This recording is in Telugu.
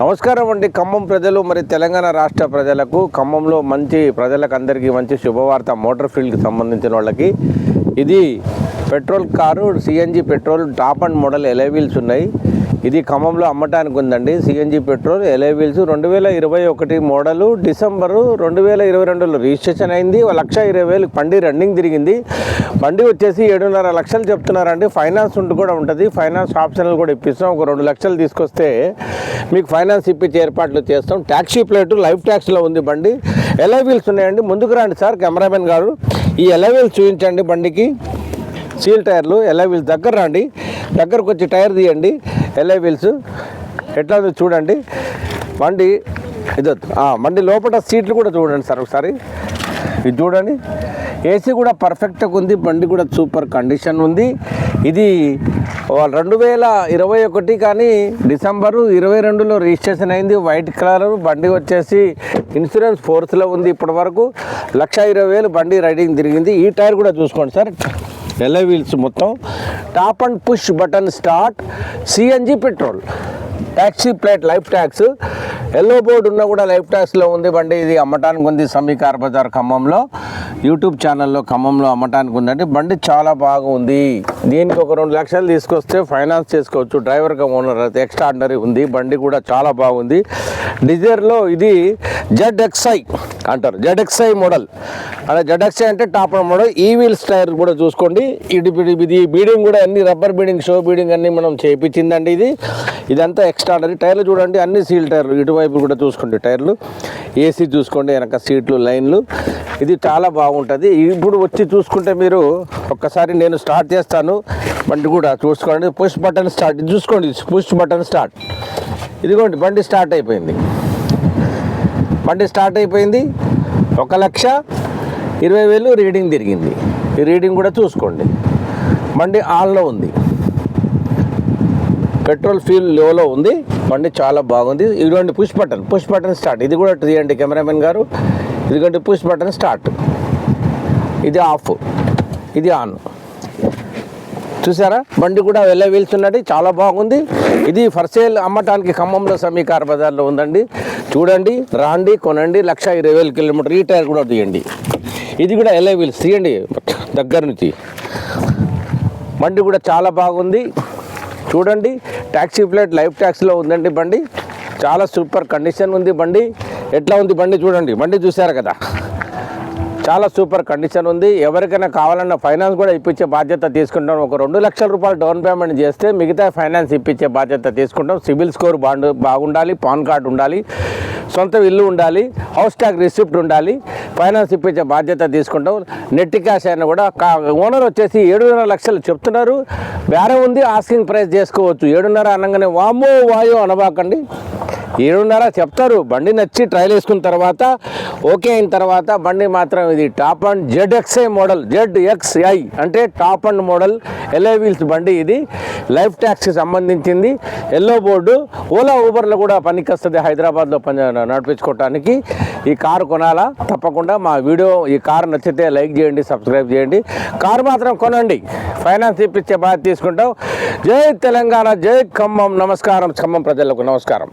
నమస్కారం అండి. ఖమ్మం ప్రజలు మరి తెలంగాణ రాష్ట్ర ప్రజలకు ఖమ్మంలో మంచి ప్రజలకు అందరికీ మంచి శుభవార్త మోటార్ ఫీల్డ్కి సంబంధించిన వాళ్ళకి. ఇది petrol car CNG petrol top and model alloy wheels ఉన్నాయి. ఇది ఖమ్మంలో అమ్మటానికి ఉందండి. సిఎన్జి పెట్రోల్ ఎలైవీల్స్ రెండు వేల ఇరవై ఒకటి మోడలు. డిసెంబరు రెండు వేల ఇరవై రెండులో రిజిస్ట్రేషన్ అయింది. ఒక లక్ష ఇరవై వేలు బండి రన్నింగ్ తిరిగింది. బండి వచ్చేసి ఏడున్నర లక్షలు చెప్తున్నారండి. ఫైనాన్స్ ఉంటూ కూడా ఉంటుంది. ఫైనాన్స్ ఆప్షన్లు కూడా ఇప్పిస్తాం ఒక రెండు లక్షలు తీసుకొస్తే మీకు ఫైనాన్స్ ఇప్పించే ఏర్పాట్లు చేస్తాం. ట్యాక్సీ ప్లేట్ లైఫ్ ట్యాక్స్లో ఉంది బండి. ఎలా వీల్స్ ఉన్నాయండి. ముందుకు రండి సార్ కెమెరామెన్ గారు. ఈ ఎలా వీల్స్ చూపించండి బండికి. సీల్ టైర్లు ఎలా వీల్స్ దగ్గర రండి. దగ్గరకు వచ్చి టైర్ తీయండి ఎల్ఐ వీల్స్ ఎట్లా చూడండి. బండి ఇది బండి లోపల సీట్లు కూడా చూడండి సార్ ఒకసారి. ఇది చూడండి. ఏసీ కూడా పర్ఫెక్ట్గా ఉంది బండి కూడా సూపర్ కండిషన్ ఉంది. ఇది రెండు వేల ఇరవై ఒకటి కానీ డిసెంబరు ఇరవై రెండులో రిజిస్ట్రేషన్ అయింది వైట్ కలర్ బండి వచ్చేసి ఇన్సూరెన్స్ ఫోర్స్లో ఉంది ఇప్పటి వరకు లక్ష ఇరవై వేలు బండి రైడింగ్ తిరిగింది. ఈ టైర్ కూడా చూసుకోండి సార్. ఎల్లో వీల్స్ మొత్తం. Top and push button start CNG petrol taxi plate life tax yellow board ఉన్నా కూడా లైఫ్ ట్యాక్స్లో ఉంది బండి. ఇది అమ్మటానికి ఉంది సమీకార్ బజార్ ఖమ్మంలో. యూట్యూబ్ ఛానల్లో ఖమ్మంలో అమ్మటానికి ఉందండి. బండి చాలా బాగుంది. దీనికి ఒక రెండు లక్షలు తీసుకొస్తే ఫైనాన్స్ చేసుకోవచ్చు. డ్రైవర్గా ఓనర్ అయితే ఎక్స్ట్రా ఉంది. బండి కూడా చాలా బాగుంది. డిజైర్లో ఇది జెడ్ ఎక్స్ఐ అంటారు. జెడ్ మోడల్ అలా జెడ్ అంటే టాప్ మోడల్ ఈ వీల్స్ టైర్ కూడా చూసుకోండి. ఇది ఇది బీడింగ్ కూడా అన్ని రబ్బర్ బీడింగ్ షో బీడింగ్ అన్ని మనం చేయించిందండి ఇది. ఇదంతా ఎక్స్ట్రాడరీ టైర్లు చూడండి అన్ని సీల్ టైర్లు ఇటువైపు కూడా చూసుకోండి టైర్లు ఏసీ చూసుకోండి వెనక సీట్లు లైన్లు ఇది చాలా బాగుంటుంది. ఇప్పుడు వచ్చి చూసుకుంటే మీరు ఒక్కసారి నేను స్టార్ట్ చేస్తాను. బండి కూడా చూసుకోండి. పుష్ బటన్ స్టార్ట్ చూసుకోండి పుష్ బటన్ స్టార్ట్ ఇదిగోండి బండి స్టార్ట్ అయిపోయింది. బండి స్టార్ట్ అయిపోయింది. ఒక లక్ష ఇరవై వేలు రీడింగ్ తిరిగింది. ఈ రీడింగ్ కూడా చూసుకోండి. బండి ఆన్లో ఉంది. పెట్రోల్ ఫ్యూల్ లోలో ఉంది. బండి చాలా బాగుంది. ఇదిగోండి push button. Push button start. ఇది కూడా తీయండి కెమెరామెన్ గారు. ఇదిగోండి పుష్ బటన్ స్టార్ట్. ఇది ఆఫ్. ఇది ఆన్. చూసారా? బండి కూడా వెళ్ళ వీల్చున్నది చాలా బాగుంది. ఇది ఫర్ సేల్ అమ్మటానికి ఖమ్మంలో సమీకార బజార్లో ఉందండి. చూడండి రాండి కొనండి లక్ష ఇరవై వేల కిలోమీటర్. ఈ టైర్ కూడా తీయండి. ఇది కూడా ఎల్ఐ వీల్స్. తీయండి. దగ్గర నుంచి. బండి కూడా చాలా బాగుంది. చూడండి ట్యాక్సీ ప్లేట్ లైఫ్ ట్యాక్సీలో ఉందండి బండి. చాలా సూపర్ కండిషన్ ఉంది బండి. ఎట్లా ఉంది బండి చూడండి. బండి చూసారు కదా? చాలా సూపర్ కండిషన్ ఉంది. ఎవరికైనా కావాలన్న ఫైనాన్స్ కూడా ఇప్పించే బాధ్యత తీసుకుంటాం. ఒక రెండు లక్షల రూపాయలు డౌన్ పేమెంట్ చేస్తే మిగతా ఫైనాన్స్ ఇప్పించే బాధ్యత తీసుకుంటాం. సిబిల్ స్కోర్ బాండ్ బాగుండాలి పాన్ కార్డు ఉండాలి సొంత ఇల్లు ఉండాలి హౌస్ ట్యాగ్ రిసిప్ట్ ఉండాలి ఫైనాన్స్ ఇప్పించే బాధ్యత తీసుకుంటాం. నెట్ క్యాష్ అయినా కూడా ఓనర్ వచ్చేసి ఏడున్నర లక్షలు చెప్తున్నారు. బేరం ఉంది ఆస్కింగ్ ప్రైస్ చేసుకోవచ్చు. ఏడున్నర అనగానే వామో వాయో అనబాకండి. ఏడున్నర చెప్తారు. బండి నచ్చి ట్రైల్ వేసుకున్న తర్వాత ఓకే అయిన తర్వాత బండి మాత్రం ఇది top and Z XI model Z XI అంటే top and model alloy wheels బండి ఇది. లైఫ్ ట్యాక్స్కి సంబంధించింది. ఎల్లో బోర్డు ఓలా ఊబర్లో కూడా పనికొస్తుంది హైదరాబాద్లో పని నడిపించుకోవటానికి ఈ కారు కొనాలా? తప్పకుండా మా వీడియో ఈ కారు నచ్చితే లైక్ చేయండి సబ్స్క్రైబ్ చేయండి. కారు మాత్రం కొనండి. ఫైనాన్స్ ఇప్పించే బాధ్యత తీసుకుంటాం. జై తెలంగాణ జై ఖమ్మం. నమస్కారం. ఖమ్మం ప్రజలకు నమస్కారం.